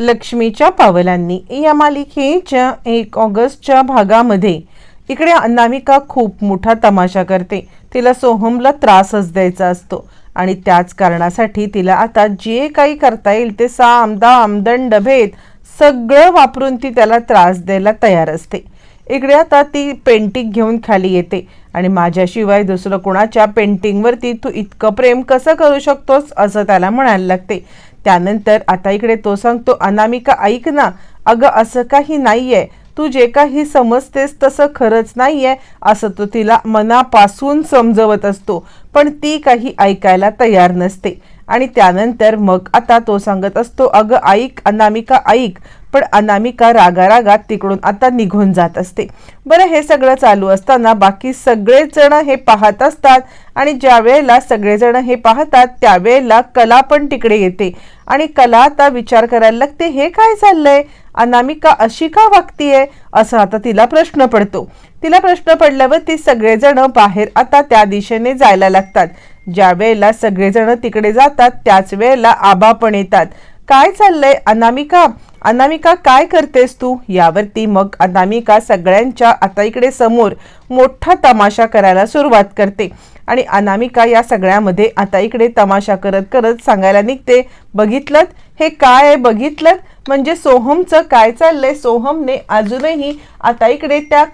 लक्ष्मीच्या पावलांनी. या मालिकेच्या एक ऑगस्टच्या भागामध्ये इकडे अनामिका खूप मोठा तमाशा करते. तिला सोहमला त्रासच द्यायचा असतो आणि त्याच कारणासाठी तिला आता जे काही करता येईल ते साम दाम दंड भेद सगळं वापरून ती त्याला त्रास द्यायला तयार असते. इकडे आता ती पेंटिंग घेऊन खाली येते आणि माझ्याशिवाय दुसरं कोणाच्या पेंटिंगवरती तू इतकं प्रेम कसं करू शकतोस असं त्याला म्हणायला लागते. त्यानंतर आता इकडे तो सांगतो अनामिका ऐक ना अगं असं काही नाहीये. तू जे काही समजतेस तसं खरंच नाहीये असं तो तिला मनापासून समजवत असतो. पण ती काही ऐकायला तयार नसते. आणि त्यानंतर मग आता तो सांगत असतो अगं ऐक अनामिका ऐक. पण अनामिका रागारागात तिकडून आता निघून जात असते. बरं हे सगळं चालू असताना बाकी सगळेजण हे पाहत असतात आणि ज्या वेळेला सगळेजण हे पाहतात त्यावेळेला कला पण तिकडे येते. आणि कला आता विचार करायला लागते हे काय चाललंय? अनामिका अशी का वागतीये? असं आता तिला प्रश्न पडतो. तिला प्रश्न पडल्यावर ती सगळेजण बाहेर आता त्या दिशेने जायला लागतात. ज्या वेळेला सगळेजण तिकडे जातात त्याच वेळेला आबा पण येतात. काय चाललंय अनामिका? अनामिका काय करतेस तू? यावरती मग अनामिका सगळ्यांच्या आता इकडे समोर मोठा तमाशा करायला सुरुवात करते. आणि अनामिका या सगळ्यामध्ये आता इकडे तमाशा करत करत सांगायला निघते बघितलं हे काय आहे? बघितलं म्हणजे सोहमचं काय चाललंय? सोहमने अजूनही आता इकडे त्या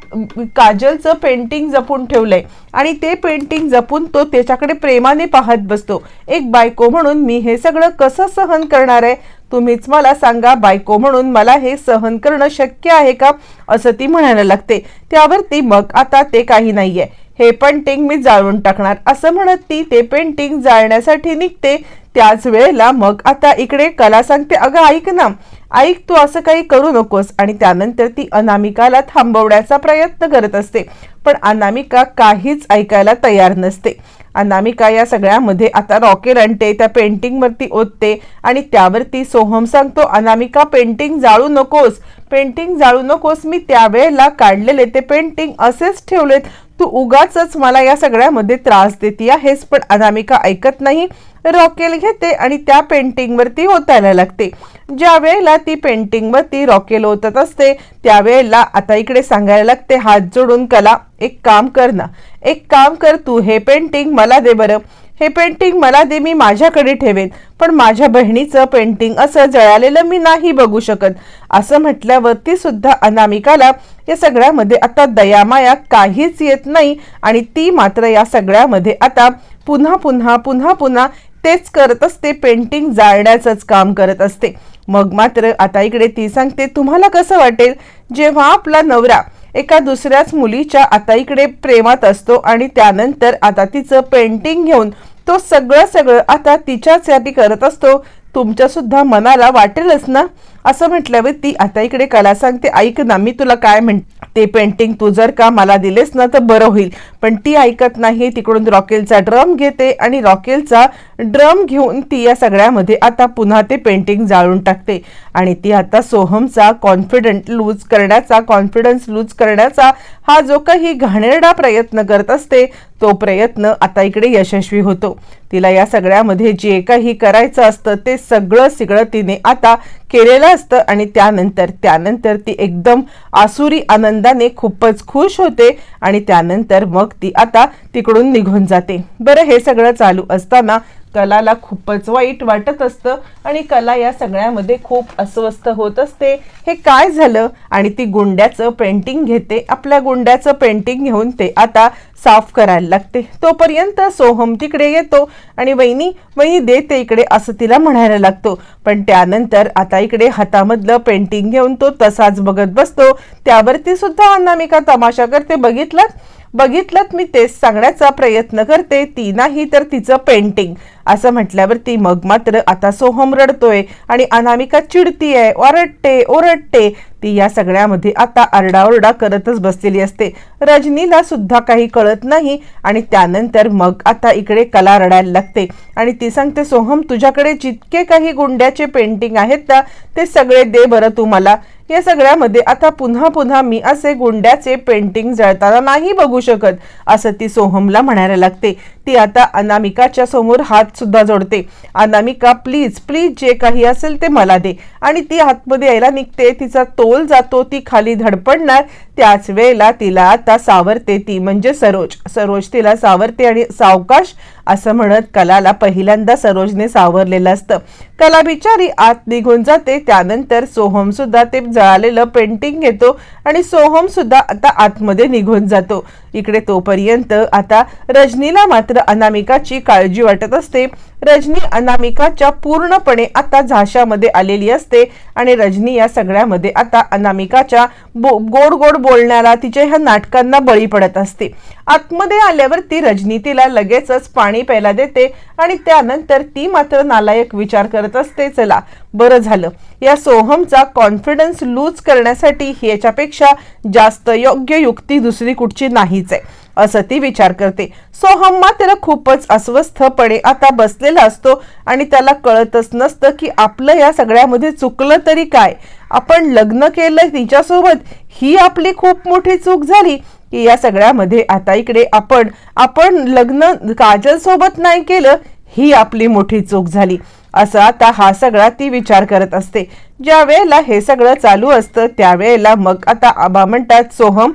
काजलचं पेंटिंग जपून ठेवलंय. आणि ते पेंटिंग जपून तो त्याच्याकडे प्रेमाने पाहत बसतो. एक बायको म्हणून मी हे सगळं कसं सहन करणार आहे? तुम्हीच मला सांगा बायको म्हणून मला हे सहन करणं शक्य आहे का? असं ती म्हणायला लागते. त्यावर ती मग आता ते काही नाहीये. हे पेंटिंग मी जाळून टाकणार. असं म्हणत ती ते पेंटिंग जाळण्यासाठी निघते. त्याच वेळेला मग आता इकडे कला सांगते अगं ऐक ना. ऐक तू असं काही करू नकोस. आणि त्यानंतर ती अनामिकाला थांबवण्याचा प्रयत्न करत असते. पण अनामिका काहीच ऐकायला तयार नसते. अनामिका या सगळ्यामध्ये आता रॉकेल आणते त्या पेंटिंगवरती ओतते आणि त्यावरती सोहम सांगतो अनामिका पेंटिंग जाळू नकोस पेंटिंग जाळू नकोस मी त्यावेळेला काढलेले ते पेंटिंग असेच ठेवलेत. तू उगाच मला या सगळ्यामध्ये त्रास देते आहेस पण अनामिका ऐकत नाही. रॉकेल घेते आणि त्या पेंटिंगवरती ओतायला लागते. ज्या वेळेला ती पेंटिंगवरती रॉकेल ओतत असते त्यावेळेला आता इकडे सांगायला लागते हात जोडून कला एक काम कर ना. एक काम कर तू हे पेंटिंग मला दे बरं. हे पेंटिंग मला दे मी माझ्याकडे ठेवेन. पण माझ्या बहिणीचं पेंटिंग असं जळालेलं मी नाही बघू शकत. असं म्हटल्यावरती सुद्धा अनामिकाला या सगळ्यामध्ये आता दयामाया काहीच येत नाही आणि ती मात्र या सगळ्यामध्ये आता पुन्हा पुन्हा पुन्हा पुन्हा तेच करत असते पेंटिंग जाळण्याचंच काम करत असते. मग मात्र आता इकडे ती सांगते तुम्हाला कसं वाटेल? जेव्हा आपला नवरा एका दुसऱ्याच मुलीच्या आता इकडे प्रेमात असतो आणि त्यानंतर आता तिचं पेंटिंग घेऊन तो सगळं सगळं आता तिच्यासाठी करत असतो तुमच्या सुद्धा मनाला वाटेलच ना? असं म्हटल्यावर ती आता इकडे कला सांगते ऐक ना मी तुला काय म्हण ते पेंटिंग तू जर का मला दिलेस ना तर बरं होईल. पण ती ऐकत नाही तिकडून रॉकेलचा ड्रम घेते आणि रॉकेलचा ड्रम घेऊन ती या सगळ्यामध्ये आता पुन्हा ते पेंटिंग जाळून टाकते. आणि ती आता सोहमचा कॉन्फिडंट लूज करण्याचा कॉन्फिडन्स लूज करण्याचा हा जो काही घाणेरडा प्रयत्न करत असते तो प्रयत्न आता इकडे यशस्वी होतो. तिला या सगळ्यामध्ये जे काही करायचं असतं ते सगळं सगळं तिने आता केलेलं असतं आणि त्यानंतर त्यानंतर ती एकदम आसुरी आनंदाने खूपच खुश होते आणि त्यानंतर मग ती आता तिकडून निघून जाते. बरं हे सगळं चालू असताना कलाला खूपच वाईट वाटत असतं आणि कला या सगळ्यामध्ये खूप अस्वस्थ होत असते. हे काय झालं? आणि ती गुंड्याचं पेंटिंग घेते. आपल्या गुंड्याचं पेंटिंग घेऊन ते आता साफ करायला लागते. तोपर्यंत सोहम तिकडे येतो आणि वहिनी वहिनी देते इकडे असं तिला म्हणायला लागतो. पण त्यानंतर आता इकडे हातामधलं पेंटिंग घेऊन तो तसाच बघत बसतो. त्यावरती सुद्धा अनामिका तमाशा करते? बघितलं? बघितलं मी तेच सांगण्याचा प्रयत्न करते. ती नाही तर तिचं पेंटिंग असं म्हटल्यावरती मग मात्र आता सोहम रडतोय आणि अनामिका चिडतीये ओरडते ओरडते. ती या सगळ्यामध्ये आता आरडाओरडा करतच बसलेली असते. रजनीला सुद्धा काही कळत नाही आणि त्यानंतर मग आता इकडे कला रडायला लागते. आणि ती सांगते सोहम तुझ्याकडे जितके काही गुंड्याचे पेंटिंग आहेत ना ते सगळे दे बरं तू मला. या सगळ्यामध्ये आता पुन्हा पुन्हा मी असे गुंड्याचे पेंटिंग जळताना नाही बघू शकत असं ती सोहमला म्हणायला लागते. ती आता अनामिकाच्या समोर हात सुद्धा जोडते. अनामिका प्लीज प्लीज जे काही असेल ते मला दे. आणि ती आतमध्ये यायला निघते. तिचा तोल जातो ती खाली धडपडणार. त्याच वेळेला तिला आता सावरते ती म्हणजे सरोज. सरोज तिला सावरते आणि सावकाश असं म्हणत कलाला पहिल्यांदा सरोजने सावरलेलं असतं. कला बिचारी आत निघून जाते. त्यानंतर सोहम सुद्धा ते जळालेलं पेंटिंग घेतो आणि सोहम सुद्धा आता आतमध्ये निघून जातो. इकडे तोपर्यंत आता रजनीला मात्र अनामिकाची काळजी वाटत असते. रजनी अनामिकाच्या पूर्णपणे आता झाशामध्ये आलेली असते आणि रजनी या सगळ्यामध्ये आता अनामिकाच्या बो गोड गोड बोलण्याला तिच्या ह्या नाटकांना बळी पडत असते. आतमध्ये आल्यावर ती रजनी तिला लगेचच पाणी प्यायला देते आणि त्यानंतर ती मात्र नालायक विचार करत असते चला बरं झालं. या सोहमचा कॉन्फिडन्स लूज करण्यासाठी याच्यापेक्षा जास्त योग्य युक्ती दुसरी कुठची नाहीच आहे असं ती विचार करते. सोहम मात्र खूपच अस्वस्थपणे आता बसले बसलेला असतो आणि त्याला कळतच नसतं की आपलं या सगळ्यामध्ये चुकलं तरी काय. आपण लग्न केलं तिच्यासोबत ही आपली खूप मोठी चूक झाली की या सगळ्यामध्ये आता इकडे आपण आपण लग्न काजल सोबत नाही केलं ही आपली मोठी चूक झाली. असं आता हा सगळा ती विचार करत असते. ज्या वेळेला हे सगळं चालू असतं त्यावेळेला मग आता आबा म्हणतात सोहम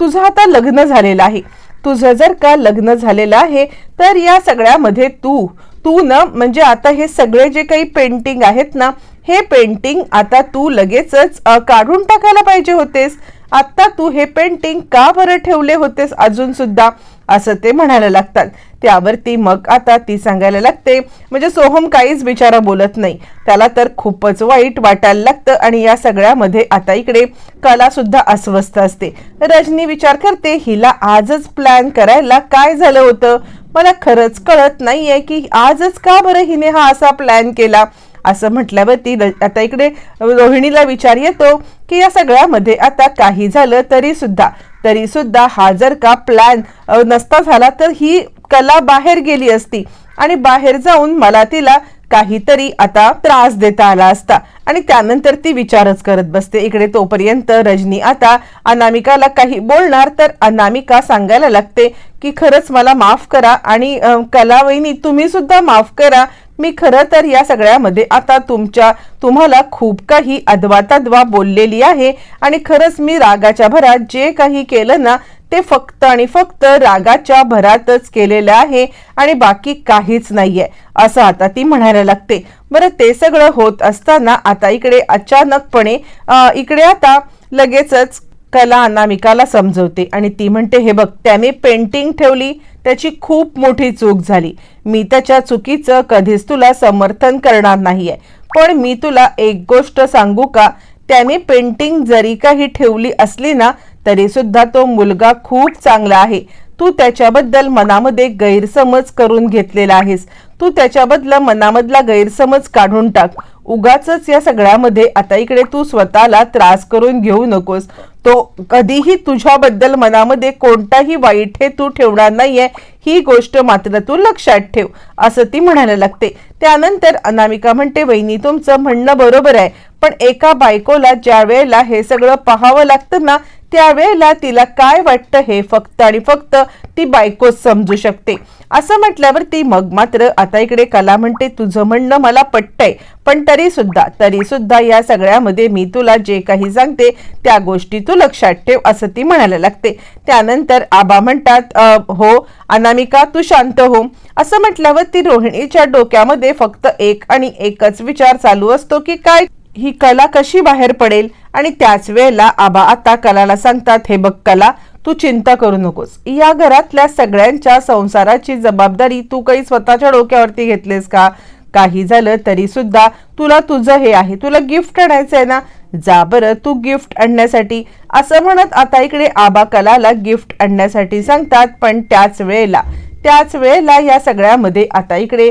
तुझं आता लग्न झालेलं आहे. तुझं जर का लग्न झालेलं आहे तर या सगळ्यामध्ये तू तू ना म्हणजे आता हे सगळे जे काही पेंटिंग आहेत ना हे पेंटिंग आता तू लगेचच काढून टाकायला पाहिजे होतेस. आता तू हे पेंटिंग का बरं ठेवले होतेस अजून सुद्धा? असं ते म्हणायला लागतात. त्यावरती मग आता ती सांगायला लागते. म्हणजे सोहम काहीच बिचारा बोलत नाही. त्याला तर खूपच वाईट वाटायला लागतं आणि या सगळ्यामध्ये आता इकडे कला सुद्धा अस्वस्थ असते. रजनी विचार करते हिला आजच प्लॅन करायला काय झालं होतं? मला खरंच कळत नाहीये की आजच का बरं हिने हा असा प्लॅन केला? असं म्हटल्यावरती र- आता इकडे रोहिणीला विचार येतो की या सगळ्यामध्ये आता काही झालं तरी सुद्धा. तरी सुद्धा हा जर का प्लॅन नसता झाला तर ही कला बाहेर गेली असती. आणि बाहेर जाऊन मला तिला काहीतरी आता त्रास देता आला असता. आणि त्यानंतर ती विचारच करत बसते. इकडे तोपर्यंत रजनी आता अनामिकाला काही बोलणार तर अनामिका सांगायला लागते की खरंच मला माफ करा आणि अं, कलावहिनी तुम्ही सुद्धा माफ करा. मी खरं तर या सगळ्यामध्ये आता तुमच्या तुम्हाला खूप काही अदवा बोललेली आहे. आणि खरंच मी रागाच्या भरात जे काही केलं ना ते फक्त आणि फक्त रागाच्या भरातच केलेलं आहे आणि बाकी काहीच नाहीये असं आता ती म्हणायला लागते. बरं ते सगळं होत असताना आता इकडे अचानकपणे इकडे आता लगेचच कला अनामिकाला समजवते. आणि ती म्हणते हे बघ त्याने पेंटिंग ठेवली त्याची खूप मोठी चूक झाली. मी त्याच्या चुकीचं कधीच तुला समर्थन करणार नाहीये. पण मी तुला एक गोष्ट सांगू का? त्याने पेंटिंग जरी काही ठेवली असली ना तरी सुद्धा तो मुलगा खूप चांगला आहे. तू त्याच्याबद्दल मनामध्ये गैरसमज करून घेतलेला आहेस. तू त्याच्याबदला मनामधला गैरसमज काढून टाक. उगाच या सगळ्यामध्ये आता इकडे तू स्वतःला त्रास करून घेऊ नकोस. तो कधीही तुझ्याबद्दल मनामध्ये कोणताही वाईट हे तू ठेवणार नाहीये. ही गोष्ट मात्र तू लक्षात ठेव असं ती म्हणायला लागते. त्यानंतर अनामिका म्हणते वहिनी तुमचं म्हणणं बरोबर आहे पण एका बायकोला ज्या वेळेला हे सगळं पाहावं लागतं ना त्यावेळेला तिला काय वाटतं हे फक्त आणि फक्त ती बायकोच समजू शकते. असं म्हटल्यावर ती मग मात्र आता इकडे कला म्हणते तुझं म्हणणं मला पटतंय. पण तरी सुद्धा तरी सुद्धा या सगळ्यामध्ये मी तुला जे काही सांगते त्या गोष्टी तू लक्षात ठेव असं ती म्हणायला लागते. त्यानंतर आबा म्हणतात हो अनामिका तू शांत हो. असं म्हटल्यावर ती रोहिणीच्या डोक्यामध्ये फक्त एक आणि एकच विचार चालू असतो की काय ही कला कशी बाहेर पडेल आणि त्याच वेळेला आबा आता कलाला सांगतात हे बघ कला तू चिंता करू नकोस. या घरातल्या सगळ्यांच्या संसाराची जबाबदारी तू काही स्वतःच्या डोक्यावरती घेतलीस का? काही झालं तरी सुद्धा तुला तुझं हे आहे. तुला गिफ्ट आणायचं आहे ना? जा बरं तू गिफ्ट आणण्यासाठी. असं म्हणत आता इकडे आबा कलाला गिफ्ट आणण्यासाठी सांगतात पण त्याच वेळेला त्याच वेळेला या सगळ्यामध्ये आता इकडे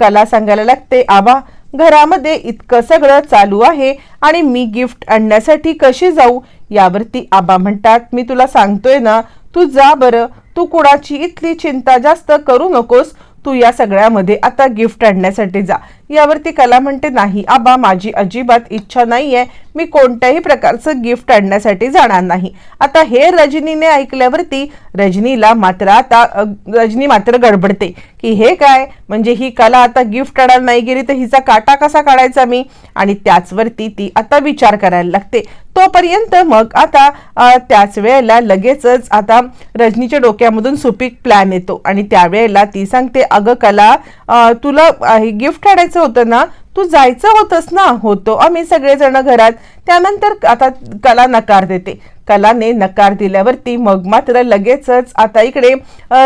कला सांगायला लागते आबा घरामध्ये इतकं सगळं चालू आहे आणि मी गिफ्ट आणण्यासाठी कशी जाऊ यावरती आबा म्हणतात. मी तुला सांगतोय ना तू जा बरं. तू कुणाची इथली चिंता जास्त करू नकोस. तू या सगळ्यामध्ये आता गिफ्ट आणण्यासाठी जा. यावरती कला म्हणते नाही आबा माझी अजिबात इच्छा नाही आहे मी कोणत्याही प्रकारचं गिफ्ट आणण्यासाठी जाणार नाही. आता हे रजनीने ऐकल्यावरती रजनीला मात्र आता रजनी मात्र गडबडते की हे काय? म्हणजे ही कला आता गिफ्ट आणायला नाही गेली तर हिचा काटा कसा काढायचा मी? आणि त्याचवरती ती आता विचार करायला लागते. तोपर्यंत मग आता त्याच वेळेला लगेचच आता रजनीच्या डोक्यामधून सुपीक प्लॅन येतो. आणि त्यावेळेला ती सांगते अगं कला तुला गिफ्ट आणायचं होतं ना तू जायचं होतंस ना. होतो. आम्ही सगळेजण घरात. त्यानंतर आता कला नकार देते. कलाने नकार दिल्यावरती मग मात्र लगेचच आता इकडे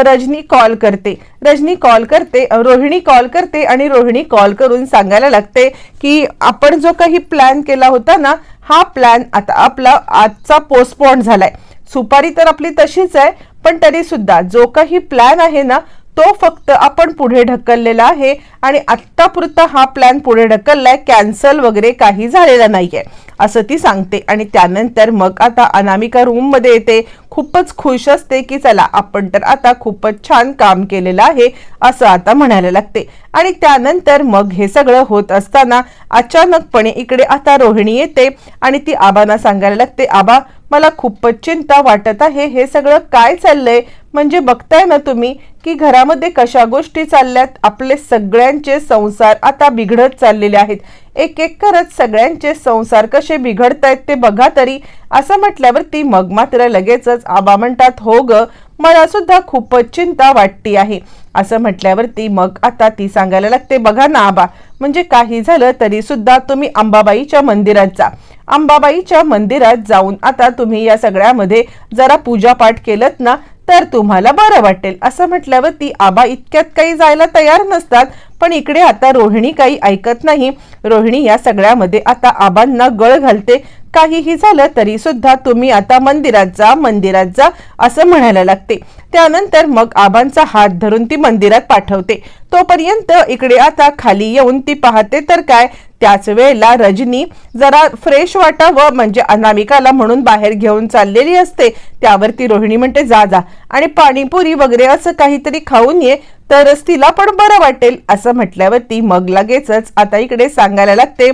रजनी कॉल करते. रजनी कॉल करते रोहिणी कॉल करते आणि रोहिणी कॉल करून सांगायला लागते की आपण जो काही प्लॅन केला होता ना हा प्लॅन आता आपला आजचा पोस्टपोन झालाय. सुपारी तर आपली तशीच आहे पण तरी सुद्धा जो काही प्लॅन आहे ना तो फक्त आपण पुढे ढकललेला आहे आणि आत्तापुरता हा प्लॅन पुढे ढकललाय. कॅन्सल वगैरे काही झालेला नाहीये असं ती सांगते. आणि त्यानंतर मग आता अनामिका रूममध्ये येते. खूपच खुश असते की चला आपण तर आता खूपच छान काम केलेलं आहे असं आता म्हणायला लागते. आणि त्यानंतर मग हे सगळं होत असताना अचानकपणे इकडे आता रोहिणी येते आणि ती आबांना सांगायला लागते आबा मला खूपच चिंता वाटत आहे. हे सगळं काय चाललंय? म्हणजे बघताय ना तुम्ही की घरामध्ये कशा गोष्टी चालल्यात आपले सगळ्यांचे संसार आता बिघडत चाललेले आहेत. एक एक करत सगळ्यांचे संसार कसे बिघडत आहेत ते बघा तरी. असं म्हटल्यावरती मग मात्र लगेचच आबा म्हणतात हो ग मला सुद्धा खूपच चिंता वाटती आहे. असं म्हटल्यावरती मग आता ती सांगायला लागते बघा ना आबा म्हणजे काही झालं तरी सुद्धा तुम्ही अंबाबाईच्या मंदिरात जा. अंबाबाईच्या मंदिरात जाऊन आता तुम्ही या सगळ्यामध्ये जरा पूजापाठ केलत ना तर तुम्हाला बरं वाटेल. असं म्हटल्यावर ती आबा इतक्यात काही जायला तयार नसतात. पण इकडे आता रोहिणी काही ऐकत नाही. रोहिणी या सगळ्यामध्ये आता आबांना गळ घालते. काहीही झालं तरी सुद्धा तुम्ही आता मंदिरात जा मंदिरात जा असं म्हणायला लागते. त्यानंतर मग आबांचा हात धरून ती मंदिरात पाठवते. तोपर्यंत इकडे आता खाली येऊन ती पाहते तर काय? त्याच वेळेला रजनी जरा फ्रेश वाटावं म्हणजे अनामिकाला म्हणून बाहेर घेऊन चाललेली असते. त्यावर ती रोहिणी म्हणते जा जा. आणि पाणीपुरी वगैरे असं काहीतरी खाऊन ये. तरच तिला पण बरं वाटेल असं म्हटल्यावरती मग लगेचच आता इकडे सांगायला लागते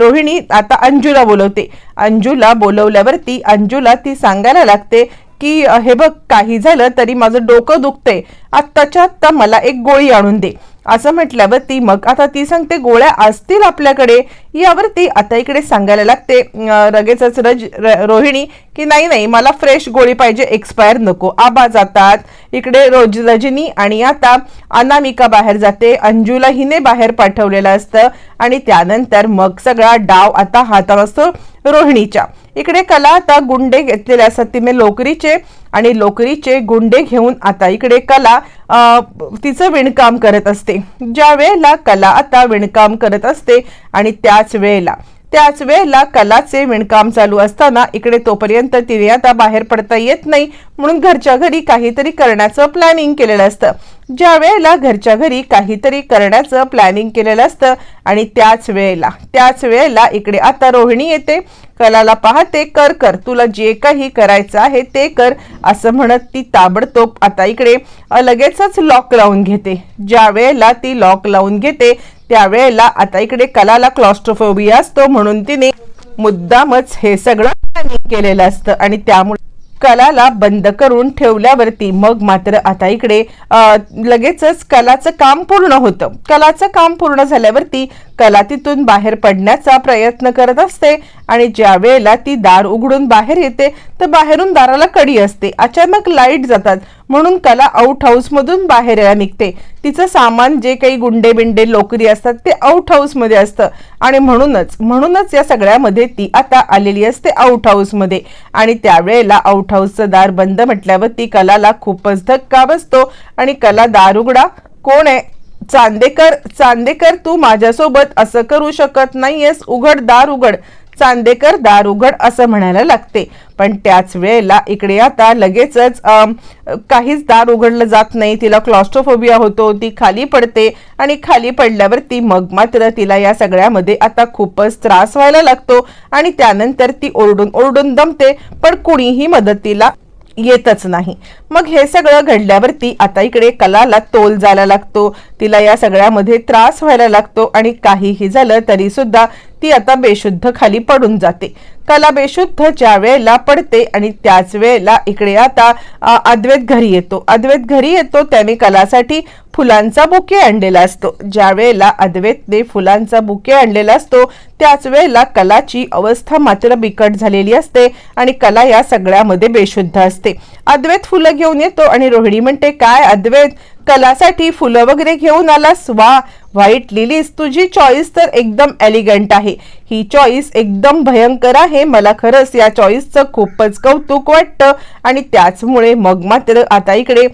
रोहिणी आता अंजूला बोलवते. अंजूला बोलवल्यावरती अंजूला ती सांगायला लागते की हे बघ काही झालं तरी माझं डोकं दुखतंय. आत्ताच्या आत्ता मला एक गोळी आणून दे. असं म्हटल्यावर ती मग आता ती सांगते गोळ्या असतील आपल्याकडे. यावरती आता इकडे सांगायला लागते लगेचच रज र- रोहिणी की नाही नाही मला फ्रेश गोळी पाहिजे एक्सपायर नको आबा जातात. इकडे रोज रजनी आणि आता अनामिका बाहेर जाते अंजूला हिने बाहेर पाठवलेलं असतं आणि त्यानंतर मग सगळा डाव आता हातात असतो रोहिणीच्या. इकडे कला आता गुंडे घेतलेले असतात. तिने लोकरीचे आणि लोकरीचे गुंडे घेऊन आता इकडे कला तिचं विणकाम करत असते. ज्या वेळेला कला आता विणकाम करत असते आणि त्याच वेळेला त्याच वेळेला कलाचे विणकाम चालू असताना इकडे तोपर्यंत तिने आता बाहेर पडता येत नाही म्हणून घरच्या घरी काहीतरी करण्याचं प्लॅनिंग केलेलं असतं. ज्या वेळेला घरच्या घरी काहीतरी करण्याचं प्लॅनिंग केलेलं असतं आणि त्याच वेळेला त्याच वेळेला इकडे आता रोहिणी येते. कलाला पाहते कर कर तुला जे काही करायचं आहे ते कर असं म्हणत ती ताबडतोब आता इकडे लगेचच लॉक लावून घेते. ज्या वेळेला ती लॉक लावून घेते त्यावेळेला आता इकडे कलाला क्लॉस्ट्रोफोबिया असतो म्हणून तिने मुद्दामच हे सगळं planning केलेलं असतं. आणि त्यामुळे कलाला बंद करून ठेवल्यावरती मग मात्र आता इकडे लगेचच कलाचं काम पूर्ण होतं. कलाचं काम पूर्ण झाल्यावरती कला तिथून बाहेर पडण्याचा प्रयत्न करत असते आणि ज्या वेळेला ती दार उघडून बाहेर येते तर बाहेरून दाराला कडी असते. अचानक लाइट जातात. म्हणून कला आउट हाऊस मधून बाहेर यायला निघते. तिचं सामान जे काही गुंडे बिंडे लोकरी असतात ते आउट हाऊसमध्ये असतं. आणि म्हणूनच म्हणूनच या सगळ्यामध्ये ती आता आलेली असते आउट हाऊसमध्ये. आणि त्यावेळेला आउट हाऊसचं दार बंद म्हटल्यावर ती कलाला खूपच धक्का बसतो. आणि कला दार उघडा. कोण आहे? चांदेकर चांदेकर तू माझ्यासोबत असं करू शकत नाहीयेस. उघड दार उघड. चांदेकर दार उघड असं म्हणायला लागते. पण त्याच वेळेला इकडे आता लगेचच काहीच दार उघडलं जात नाही. तिला क्लॉस्ट्रोफोबिया होतो. ती खाली पडते आणि खाली पडल्यावर ती मग मात्र तिला या सगळ्यामध्ये आता खूपच त्रास व्हायला लागतो आणि त्यानंतर ती ओरडून ओरडून दमते. पण कुणीही मदतीला येतच नाही. मग हे सगळं घडल्यावरती आता इकडे कलाला तोल जायला लागतो. तिला या सगळ्यामध्ये त्रास व्हायला लागतो आणि काहीही झालं तरी सुद्धा ती आता बेशुद्ध खाली पडून जाते. कला बेशुद्ध ज्या वेळेला पडते आणि त्याच वेळेला इकडे आता अद्वैत घरी येतो. अद्वैत घरी येतो त्याने कलासाठी फुलांचा बुके आणलेला असतो. ज्या वेळेला अद्वैतने फुलांचा बुके आणलेला असतो त्याच वेळेला कलाची अवस्था मात्र बिकट झालेली असते आणि कला या सगळ्यामध्ये बेशुद्ध असते. अद्वैत फुलं घेऊन येतो आणि रोहिणी म्हणते काय अद्वैत? कलासाठी फुलं वगैरे घेऊन आलास? वा व्हाईट लिलीज तुझी चॉईस तर एकदम एलिगंट आहे. ही चॉईस एकदम भयंकर आहे. मला खरंच या चॉईसचं खूपच कौतुक वाटतं. आणि त्याचमुळे मग मात्र आता इकडे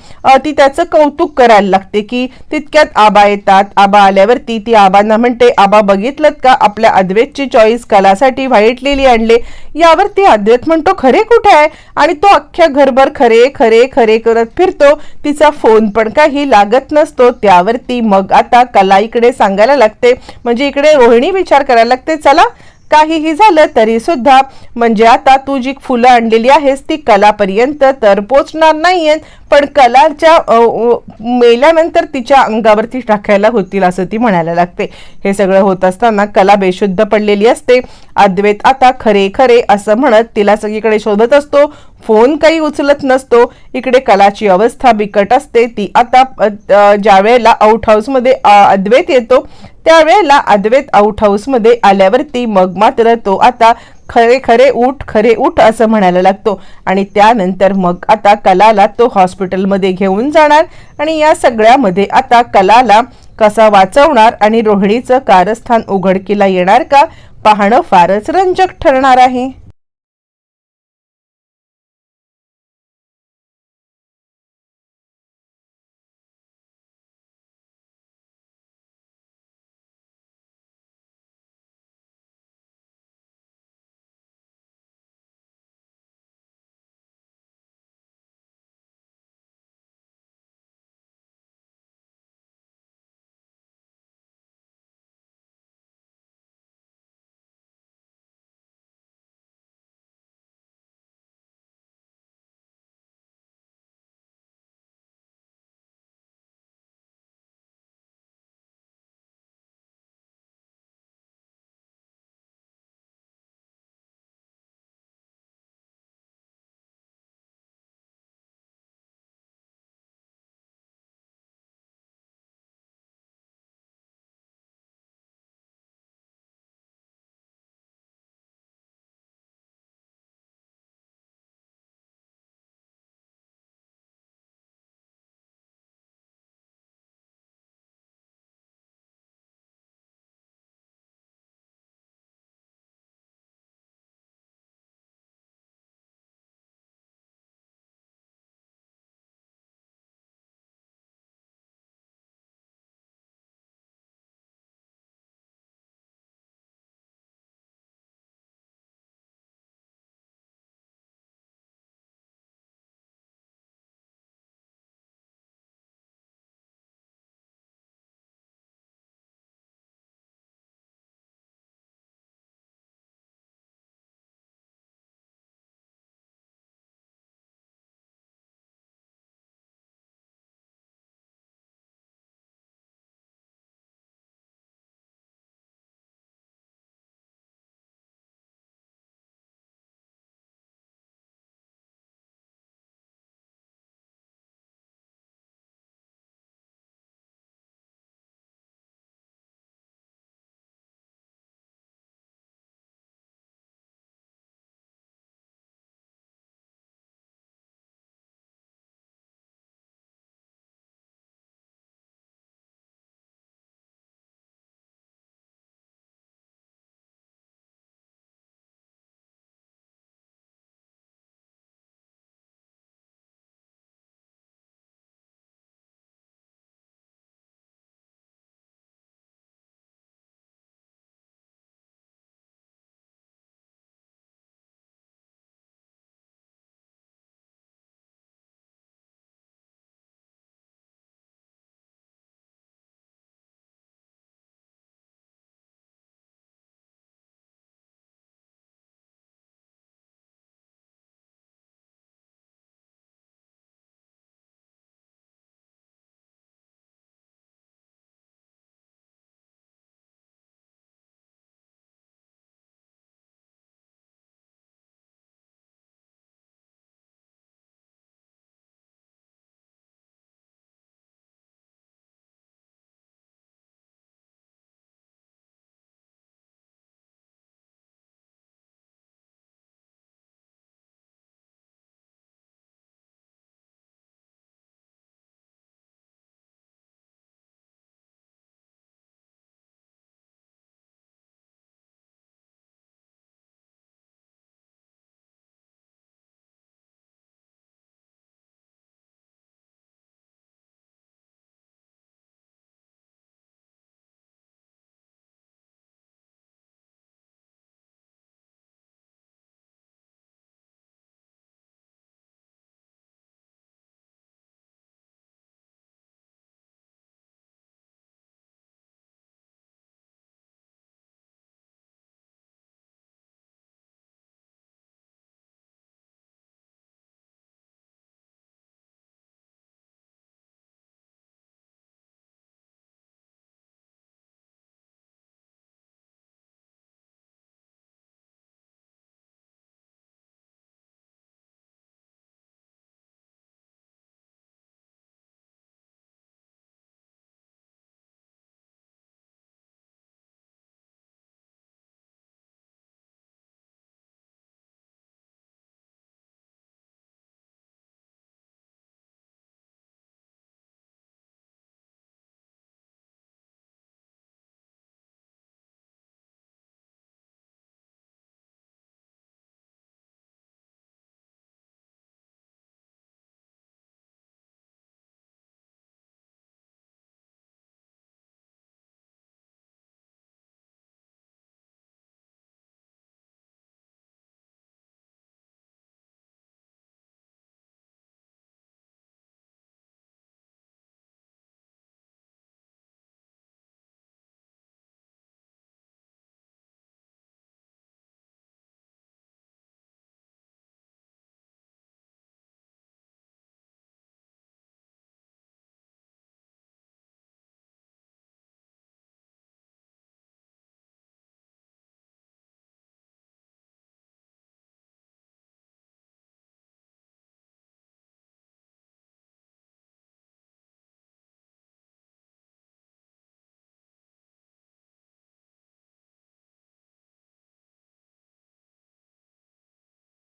ती त्याचं कौतुक करायला लागते की तितक्यात आबा येतात. आबा आल्यावरती ती आबांना म्हणते आबा बघितलं का आपल्या अद्वैतची चॉईस कलासाठी व्हाईट लिली आणले? यावरती अद्वैत म्हणतो खरे कुठे आहे? आणि तो अख्ख्या घरभर खरे खरे खरे करत फिरतो. तिचा फोन पण काही लागत नसतो. त्यावरती मग आता कला इकडे सांगायला लागते. म्हणजे इकडे रोहिणी विचार करायला लागते चला काहीही झालं तरी सुद्धा. म्हणजे आता तू जी फुलं आणलेली आहेस ती कलापर्यंत तर पोचणार नाहीयेत. पण कलाच्या मेल्यानंतर तिच्या अंगावरती टाकायला होतील असं ती म्हणायला लागते. हे सगळं होत असताना कला बेशुद्ध पडलेली असते. अद्वैत आता खरे खरे असं म्हणत तिला सगळीकडे शोधत असतो. फोन काही उचलत नसतो. इकडे कलाची अवस्था बिकट असते. ती आता ज्या वेळेला आऊट हाऊसमध्ये अद्वैत येतो त्यावेळेला अद्वैत आउट हाऊसमध्ये आल्यावरती मग मात्र तो आता खरे खरे उठ खरे उठ असं म्हणायला लागतो. आणि त्यानंतर मग आता कलाला तो हॉस्पिटलमध्ये घेऊन जाणार आणि या सगळ्यामध्ये आता कलाला कसा वाचवणार आणि रोहिणीचं कारस्थान उघडकीला येणार का? पाहणं फारच रंजक ठरणार आहे.